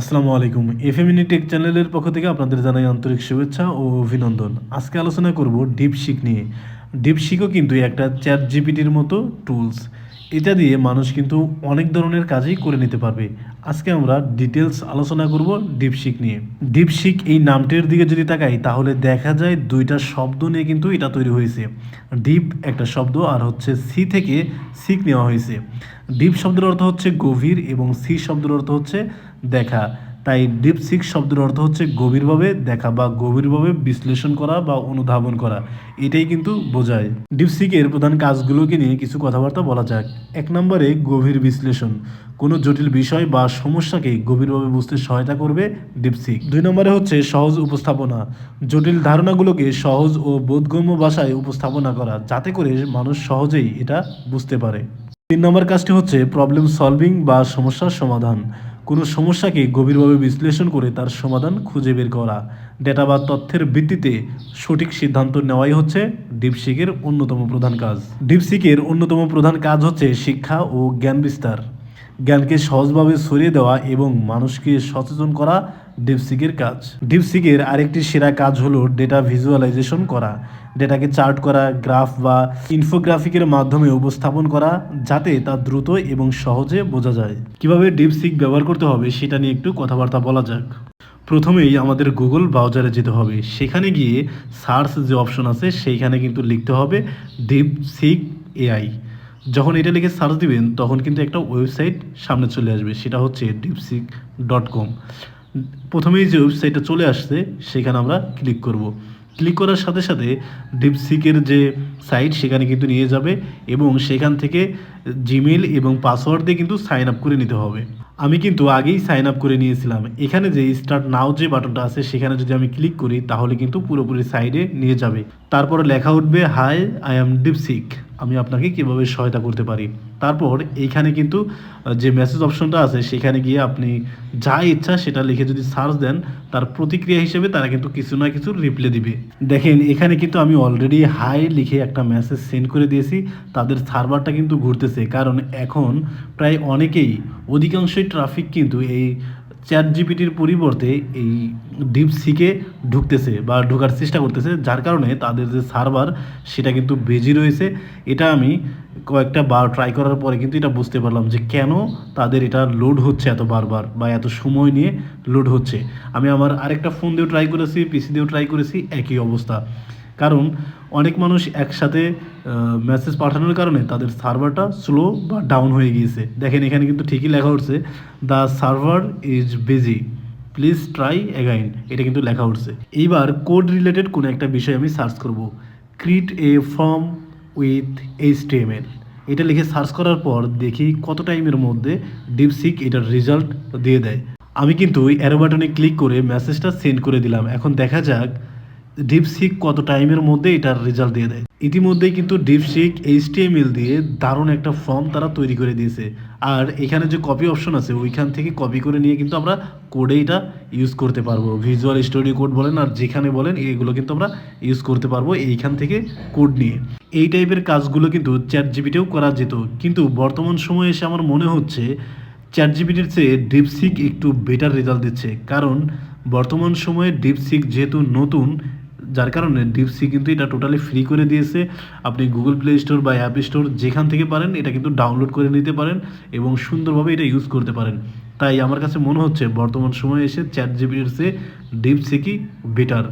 আসসালামু আলাইকুম। এফএমইনি টেক চ্যানেলের পক্ষ থেকে আপনাদের জানাই আন্তরিক শুভেচ্ছা ও অভিনন্দন। আজকে আলোচনা করব ডিপশিক নিয়ে। ডিপশিকও কিন্তু একটা চ্যাট জিপিটির মতো টুলস এটা দিয়ে মানুষ কিন্তু অনেক ধরনের কাজই করে নিতে পারবে। আজকে আমরা ডিটেলস আলোচনা করব ডিপশিক নিয়ে। ডিপশিক এই নামটির দিকে যদি তাকাই, তাহলে দেখা যায় দুইটা শব্দ নিয়ে কিন্তু এটা তৈরি হয়েছে। ডিপ একটা শব্দ আর হচ্ছে সি থেকে সিক নেওয়া হয়েছে। ডিপ শব্দের অর্থ হচ্ছে গভীর এবং সি শব্দের অর্থ হচ্ছে দেখা। তাই ডিপ সিক শব্দের অর্থ হচ্ছে গভীরভাবে দেখা বা গভীরভাবে বিশ্লেষণ করা বা অনুধাবন করা। এটাই কিন্তু বোঝায়। ডিপ ডিপসিকের প্রধান কাজগুলোকে নিয়ে কিছু কথাবার্তা বলা যাক। এক নম্বরে, গভীর বিশ্লেষণ। কোনো জটিল বিষয় বা সমস্যাকে গভীরভাবে বুঝতে সহায়তা করবে ডিপসিক। দুই নম্বরে হচ্ছে সহজ উপস্থাপনা। জটিল ধারণাগুলোকে সহজ ও বোধগম্য ভাষায় উপস্থাপনা করা, যাতে করে মানুষ সহজেই এটা বুঝতে পারে। তিন নম্বর কাজটি হচ্ছে প্রবলেম সলভিং বা সমস্যার সমাধান। কোনো সমস্যাকে গভীরভাবে বিশ্লেষণ করে তার সমাধান খুঁজে বের করা। ডেটা বা তথ্যের ভিত্তিতে সঠিক সিদ্ধান্ত নেওয়াই হচ্ছে ডিপসিকের অন্যতম প্রধান কাজ। ডিপসিকের অন্যতম প্রধান কাজ হচ্ছে শিক্ষা ও জ্ঞান বিস্তার। জ্ঞানকে সহজভাবে সরিয়ে দেওয়া এবং মানুষকে সচেতন করা ডিপসিকের কাজ। ডিপসিকের আরেকটি সেরা কাজ হলো ডেটা ভিজুয়ালাইজেশন করা। ডেটাকে চার্ট করা গ্রাফ বা ইনফোগ্রাফিকের মাধ্যমে উপস্থাপন করা, যাতে তা দ্রুত এবং সহজে বোঝা যায়। কীভাবে ডিপসিক ব্যবহার করতে হবে সেটা নিয়ে একটু কথাবার্তা বলা যাক। প্রথমেই আমাদের গুগল ব্রাউজারে যেতে হবে। সেখানে গিয়ে সার্চ যে অপশন আছে, সেইখানে কিন্তু লিখতে হবে ডিপ সিক এআই যখন এটা লিখে সার্চ দিবেন, তখন কিন্তু একটা ওয়েবসাইট সামনে চলে আসবে। সেটা হচ্ছে ডিপসিক ডট কম প্রথমেই যে ওয়েবসাইটটা চলে আসছে, সেখানে আমরা ক্লিক করব। ক্লিক করার সাথে সাথে ডিপসিকের যে সাইট সেখানে কিন্তু নিয়ে যাবে এবং সেখান থেকে জিমেল এবং পাসওয়ার্ড দিয়ে কিন্তু সাইন আপ করে নিতে হবে। আমি কিন্তু আগেই সাইন আপ করে নিয়েছিলাম। এখানে যে স্টার্ট নাও যে বাটনটা আছে, সেখানে যদি আমি ক্লিক করি, তাহলে কিন্তু পুরোপুরি সাইডে নিয়ে যাবে। তারপর লেখা উঠবে হাই আই অ্যাম ডিপসিক আমি আপনাকে কীভাবে সহায়তা করতে পারি? তারপর এইখানে কিন্তু যে মেসেজ অপশনটা আছে, সেখানে গিয়ে আপনি যা ইচ্ছা সেটা লিখে যদি সার্চ দেন, তার প্রতিক্রিয়া হিসেবে তারা কিন্তু কিছু না কিছু রিপ্লাই দিবে। দেখেন, এখানে কিন্তু আমি অলরেডি হাই লিখে একটা মেসেজ সেন্ড করে দিয়েছি। তাদের সার্ভারটা কিন্তু ঘুরতেছে। কারণ এখন প্রায় অনেকেই, অধিকাংশই ট্রাফিক কিন্তু এই চ্যাট জিপিটির পরিবর্তে এই ডিপ সিকে ঢুকতেছে বা ঢোকার চেষ্টা করতেছে, যার কারণে তাদের যে সার্ভার সেটা কিন্তু বেজি রয়েছে। এটা আমি কয়েকটা বার ট্রাই করার পরে কিন্তু এটা বুঝতে পারলাম যে কেন তাদের এটা লোড হচ্ছে এত বারবার বা এত সময় নিয়ে লোড হচ্ছে। আমি আমার আরেকটা ফোন দিয়েও ট্রাই করেছি পিসি দিয়েও ট্রাই করেছি, একই অবস্থা। কারণ অনেক মানুষ একসাথে মেসেজ পাঠানোর কারণে তাদের সার্ভারটা স্লো বা ডাউন হয়ে গিয়েছে। দেখেন এখানে কিন্তু ঠিকই লেখা উঠছে the server is busy please try again এটা কিন্তু লেখা উঠছে। এইবার কোড রিলেটেড কোনো একটা বিষয় আমি সার্চ করব। Create a form with H এটা লিখে সার্চ করার পর দেখি কত টাইমের মধ্যে ডিপসিক এটার রেজাল্ট দিয়ে দেয়। আমি কিন্তু অ্যারো বাটনে ক্লিক করে মেসেজটা সেন্ড করে দিলাম। এখন দেখা যাক ডিপসিক কত টাইমের মধ্যে এটার রেজাল্ট দিয়ে দেয়? ইতিমধ্যেই কিন্তু ডিপসিক এইচটিএমএল দিয়ে দারুণ একটা ফর্ম তারা তৈরি করে দিয়েছে। আর এখানে যে কপি অপশন আছে, ওইখান থেকে কপি করে নিয়ে কিন্তু আমরা কোডে এটা ইউজ করতে পারব। ভিজুয়াল স্টোরি কোড বলেন আর যেখানে বলেন, এগুলো কিন্তু আমরা ইউজ করতে পারব এইখান থেকে কোড নিয়ে। এই টাইপের কাজগুলো কিন্তু চ্যাট জিবিতেও করা যেত। কিন্তু বর্তমান সময়ে এসে আমার মনে হচ্ছে চ্যাট জিবিটির চেয়ে ডিপসিক একটু বেটার রেজাল্ট দিচ্ছে। কারণ বর্তমান সময়ে ডিপসিক যেহেতু নতুন যার কারণে ডিপসি কিন্তু এটা টোটালি ফ্রি করে দিয়েছে। আপনি গুগল প্লে স্টোর বা অ্যাপ স্টোর যেখান থেকে পারেন, এটা কিন্তু ডাউনলোড করে নিতে পারেন এবং সুন্দরভাবে এটা ইউজ করতে পারেন। তাই আমার কাছে মনে হচ্ছে বর্তমান সময়ে এসে চ্যাট জিপিটির চেয়ে ডিপসিকই বেটার